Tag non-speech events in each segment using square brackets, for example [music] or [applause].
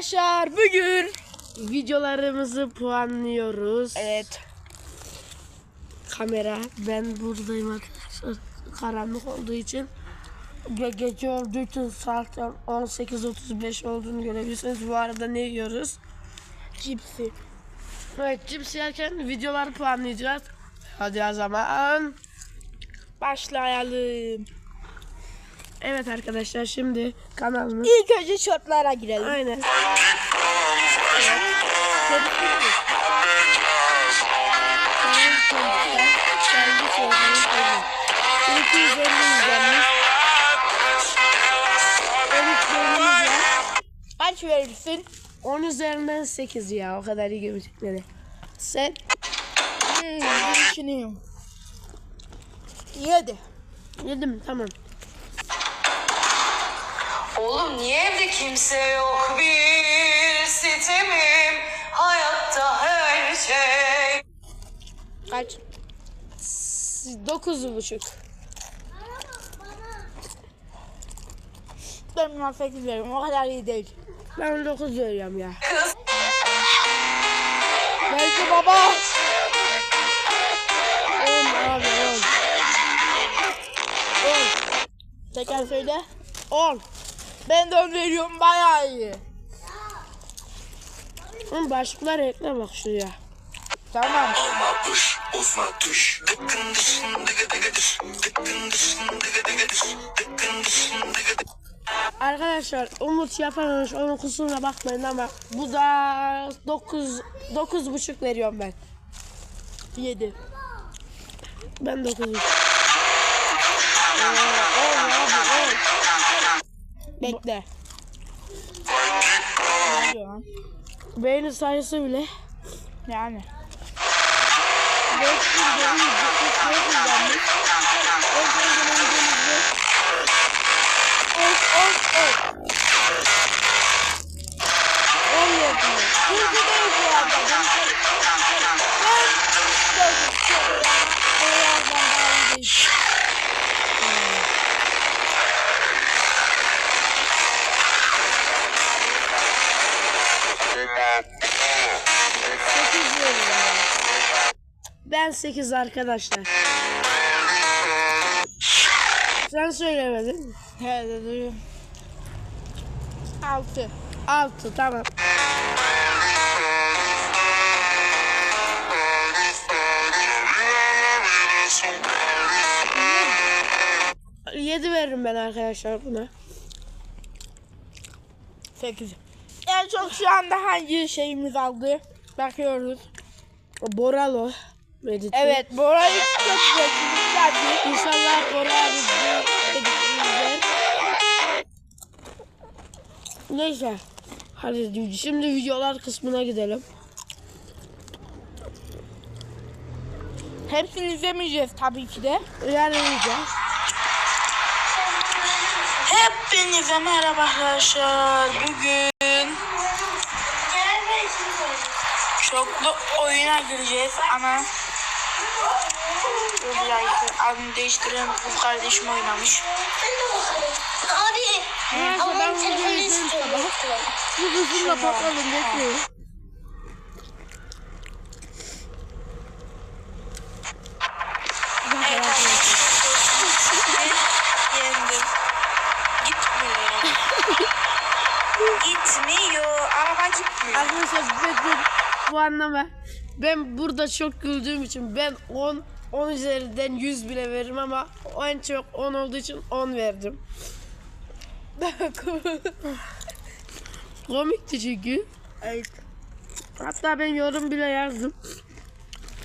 arkadaşlar bugün Videolarımızı puanlıyoruz. Evet Kamera ben buradayım arkadaşlar. Karanlık olduğu için ge- gece olduğu için saat 18.35 olduğunu görebilirsiniz. Bu arada ne yiyoruz? cipsi Evet cips yerken videoları puanlayacağız. Hadi o zaman. başlayalım. Evet arkadaşlar şimdi kanalımız. İlk önce şortlara girelim. Aynen. Kaç verirsin? 10 üzerinden 8 ya o kadar iyi gömecekleri. Sen Hmm, düşünüyorum. Yedi. yedim tamam. Oğlum niye evde kimse yok bir sitemim hayatta her şey. Kaç? 9 buçuk. Ben buna sekiz veriyorum. O kadar iyi değil. Ben 9 veriyorum ya. Kız Belki baba. 10 abi 10. Tekrar söyle. 10. Ben de on veriyorum. Bayağı iyi. Oğlum başlıklar ekle bak şuraya. Tamam. tush. The condition, digga digga dish. The condition, digga digga dish. The condition, digga digga Arkadaşlar Umut yapamamış onun kusuruna bakmayın ama bu da 9 9 buçuk veriyorum ben. 7. Ben 9 buçuk. Bekle. Beğeni sayısı bile Yani. 5000 beğeni Ben 8 arkadaşlar. Sen söylemedin. He dedim. 6. 6 tamam. Yedi veririm ben arkadaşlar buna. 8. En çok şu anda hangi şeyimiz aldı? Bakıyoruz. Boralo. Medit. Evet, Bora'yı çok güzel. Zaten İnşallah Bora Neyse. Hadi şimdi videolar kısmına gidelim. hepsini izlemeyeceğiz tabii ki de. Yani izleyeceğiz. Hepinize merhaba arkadaşlar. Bugün çoklu oyuna gireceğiz ama Dakika, adını değiştiren kız kardeşim oynamış. Abi. Neyse Ama ben izleyeyim istiyorum. sabah. Bu kızımla patladım bekliyorum. Evet arkadaşlar. Yendim. Gitmiyor. gitmiyor. Araba gitmiyor. Arkadaşlar. Bu anlama. Ben burada çok güldüğüm için ben 10 10 üzerinden 100 bile veririm ama en çok 10 olduğu için 10 verdim. [laughs] Komikti çünkü. Evet. Hatta ben yorum bile yazdım.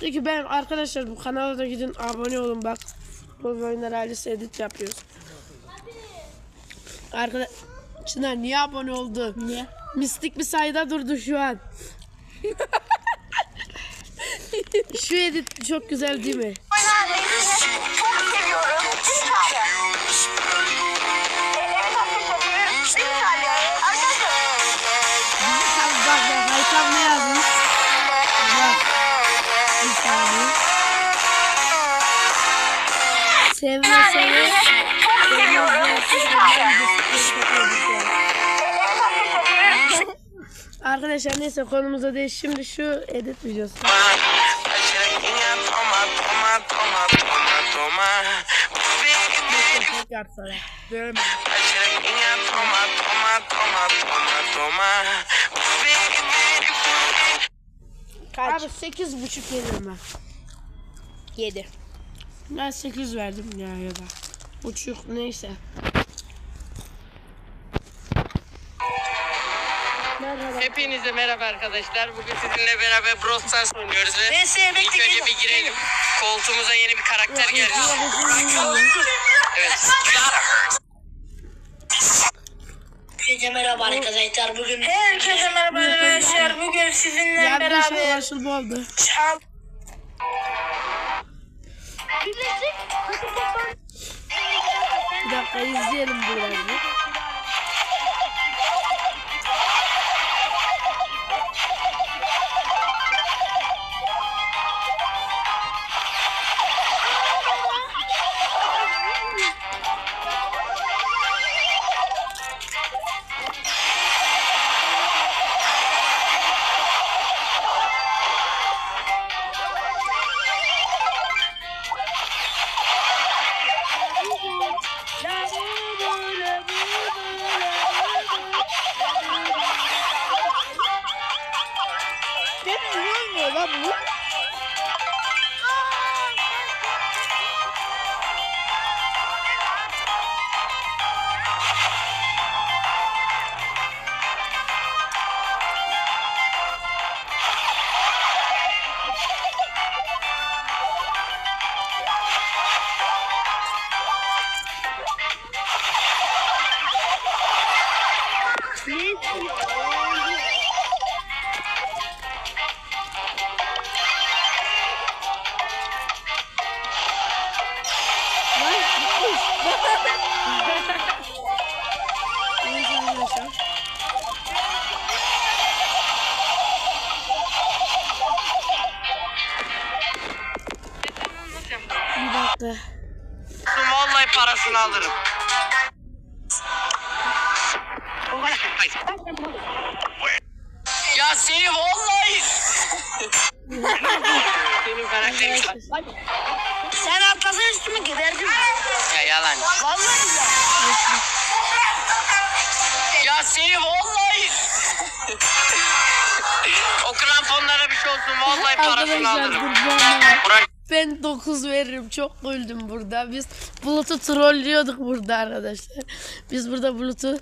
Çünkü ben arkadaşlar bu kanala da gidin abone olun bak. Bu oyunlar ailesi edit yapıyoruz. Arkadaş Çınar niye abone oldu? Niye? Mistik bir sayıda durdu şu an. [laughs] şu edit çok güzel değil mi? Çok seviyorum. Bir tane. Evet arkadaşlar. Bir tane. Arkadaşlar. Bak ne yazmış? Bak. Bir saniye. Sevme seve. Çok seviyorum. Bir tane. Evet arkadaşlar. Arkadaşlar neyse konumuza değil. Şimdi şu edit videosu. Dövme. Toma, toma. Kaç? Abi 8.5 veririm ben. 7. Ben 8 verdim ya ya da. Buçuk neyse. Merhaba. Hepinize merhaba arkadaşlar. Bugün sizinle beraber Brawl Stars oynuyoruz ve Neyse ilk önce bir girelim. Koltuğumuza yeni bir karakter geldi. Evet. Herkese merhaba arkadaşlar. Bugün Herkese merhaba arkadaşlar. Bugün sizinle Ya bir şey beraber ulaşıl bu oldu. çal Bir dakika izleyelim birazcık. Ne Vallahi parasını alırım. Ya seni vallahi. Senin karakterin Sen atlasan üstüme giderdim. ya yalan. Vallahi ya. Ya seni vallahi. o kramponlara bir şey olsun vallahi parasını alırım. Burak ben 9 veririm. Çok güldüm burada. Biz Bulut'u trollüyorduk burada arkadaşlar. Biz burada Bulut'u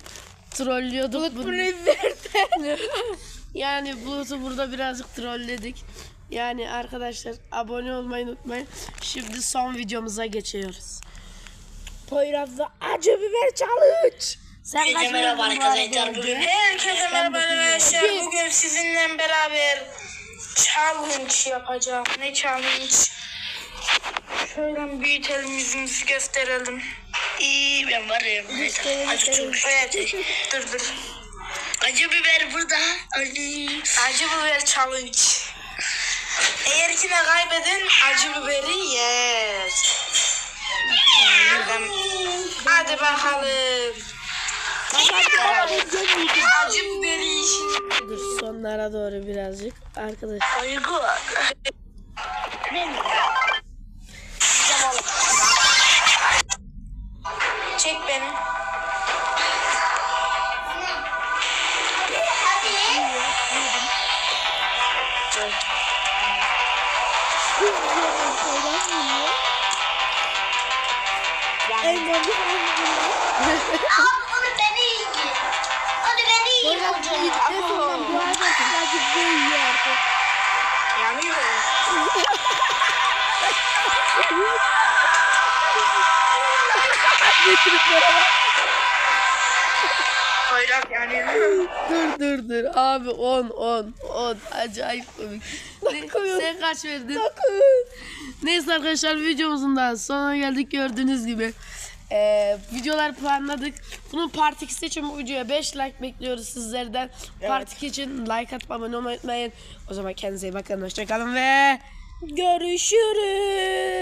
trollüyorduk. Bulut bunu izlerdi. [laughs] yani Bulut'u burada birazcık trolledik. Yani arkadaşlar abone olmayı unutmayın. Şimdi son videomuza geçiyoruz. Poyraz'da acı biber challenge. Sen kaç Herkese merhaba arkadaşlar. Bugün Herkese merhaba arkadaşlar. Bugün sizinle beraber challenge yapacağım. Ne challenge? Şöyle büyütelim yüzümüzü gösterelim. İyi ben varım. Acı çok. Evet. dur dur. Acı biber burada. Acı. Acı biber challenge. Eğer kime kaybeden acı biberi yer. Hadi bakalım. Acı biberi işin. Dur sonlara doğru birazcık. Arkadaşlar. Duygu. Çek beni. Onu Bayrak yanıyor. Dur dur dur abi 10 10 10 acayip komik. Ne- sen kaç verdin? Neyse arkadaşlar videomuzun da sonuna geldik gördüğünüz gibi. Ee, videolar planladık. Bunun part 2'si için bu videoya 5 like bekliyoruz sizlerden. Part 2 için like atıp abone olmayı unutmayın. O zaman kendinize iyi bakın. Hoşçakalın ve görüşürüz.